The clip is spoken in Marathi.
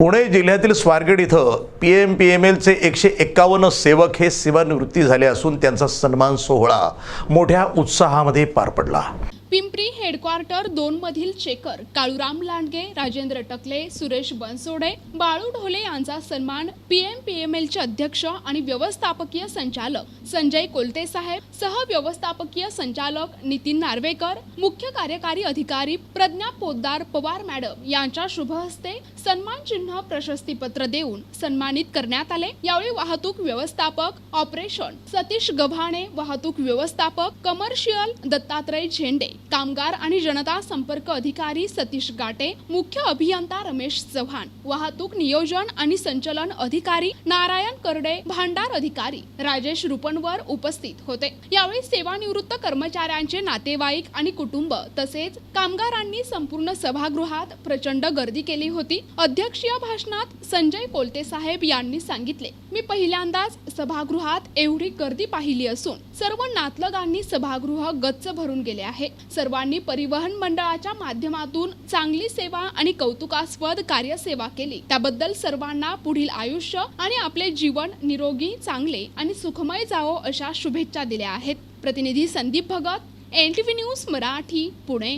पुणे जिल्ह्यातील स्वारगेट इथं पी एम पी एम एलचे एकशे एक्कावन्न सेवक हे सेवानिवृत्ती झाले असून त्यांचा सन्मान सोहळा मोठ्या उत्साहामध्ये पार पडला. पिंपरी हेडक्वार्टर दोन मधील चेकर काळूराम लांडगे राजेंद्र टकले सुरेश बनसोडे बाळू ढोले यांचा सन्मान पीएम पीएमएलचे अध्यक्ष आणि व्यवस्थापकीय संचालक संजय कोलते साहेब सहव्यवस्थापकीय संचालक नितीन नार्वेकर मुख्य कार्यकारी अधिकारी प्रज्ञा पोद्दार पवार मॅडम यांच्या शुभ हस्ते सन्मान चिन्ह प्रशस्तीपत्र देऊन सन्मानित करण्यात आले. यावेळी वाहतूक व्यवस्थापक ऑपरेशन सतीश गव्हाणे वाहतूक व्यवस्थापक कमर्शियल दत्तात्रय झेंडे कामगार आणि जनता संपर्क अधिकारी सतीश गाटे मुख्य अभियंता रमेश चव्हाण वाहतूक नियोजन आणि संचलन अधिकारी नारायण करडे भांडार अधिकारी राजेश रुपणवर उपस्थित होते. यावेळी सेवानिवृत्त कर्मचाऱ्यांचे नातेवाईक आणि कुटुंब तसेच कामगारांनी संपूर्ण सभागृहात प्रचंड गर्दी केली होती. अध्यक्षीय भाषणात संजय कोलते साहेब यांनी सांगितले मी पहिल्यांदाच सभागृहात एवढी गर्दी पाहिली असून सर्व नातलगांनी सभागृह गच्च भरून गेले आहे. सर्वांनी परिवहन मंडळाच्या माध्यमातून चांगली सेवा आणि कौतुकास्पद कार्यसेवा केली. त्याबद्दल सर्वांना पुढील आयुष्य आणि आपले जीवन निरोगी चांगले आणि सुखमय जावो अशा शुभेच्छा दिल्या आहेत. प्रतिनिधी Sandeep Bhagat N T V news Marathi Pune.